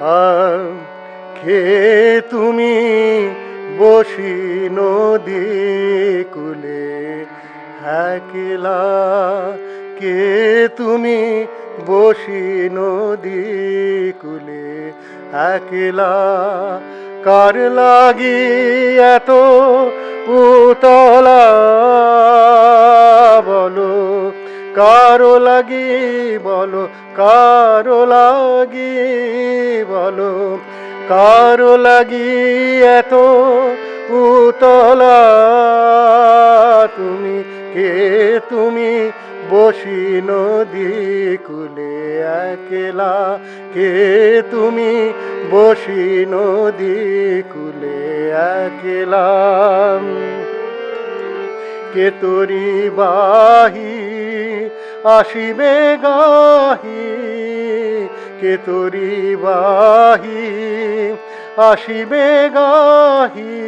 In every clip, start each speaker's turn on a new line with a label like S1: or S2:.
S1: আর কে তুমি বসি নদী কুলে? একলা কে তুমি বসি নদী কুলে? একলা কার লাগি এত উতলা? বলো কারও লাগি বলো, কারও লাগি বলো, কারও লাগি এত উতলা। তুমি কে? তুমি বসি নদী কুলে একলা। কে? তুমি বসি নদী কুলে একলা। কে তোরি বাহি আসিবে গাহি, কে তোরি বাহি? আসিবে গাহি,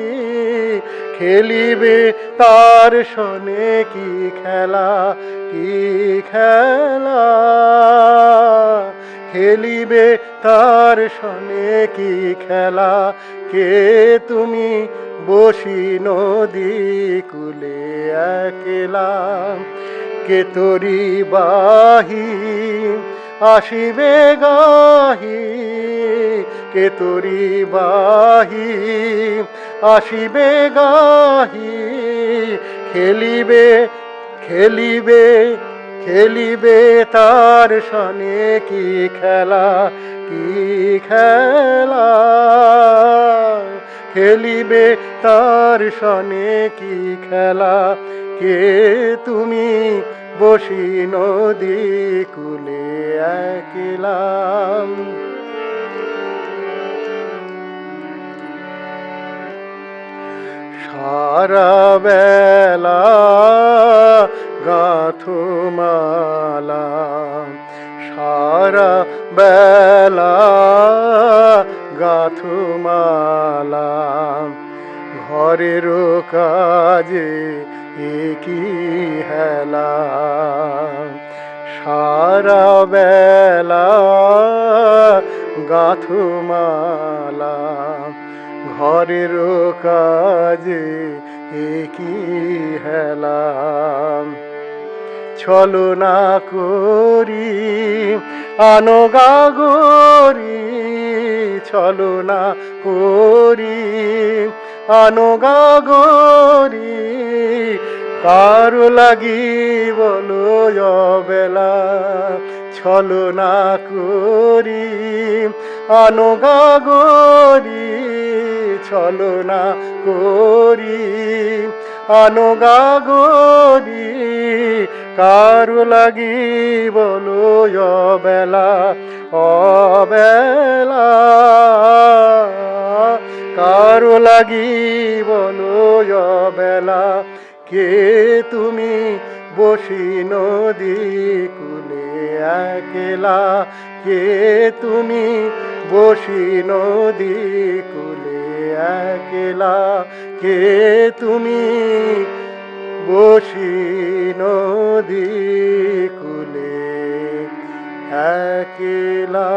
S1: খেলিবে তার শোনে কি খেলা কি খেলা? খেলিবে তার শোনে কি খেলা, কে তুমি বসি নদী কুলে একলা? কে তোরি বাহি? আসিবে গাহি। কে তোরি বাহি? আসিবে গাহি। খেলিবে খেলিবে খেলিবে তার সনে কি খেলা কি খেলা? খেলিবে তার সনে কি খেলা? কে তুমি? বসি নদী কুলে একলাম সারা বেলা গাথো মালা সারা বেলা গাথো ঘরের কাজে কি হেলা। সারা বেলা গাথো মালা ঘরের কাজে কি হেলা। ছলনা করি আনগাগরি ছলনা করি আনগাগরি কারও লাগি বলো বেলা ছলনা করি। আনগাগরি ছলনা করি। আনগাগরি কারও লাগি বলো বেলা অবেলা। কারও লাগি বলো বেলা। কে তুমি বসি নদী কুলে একলা? কে তুমি বসি নদী কুলে একলা? কে তুমি বসি নদী কুলে একলা?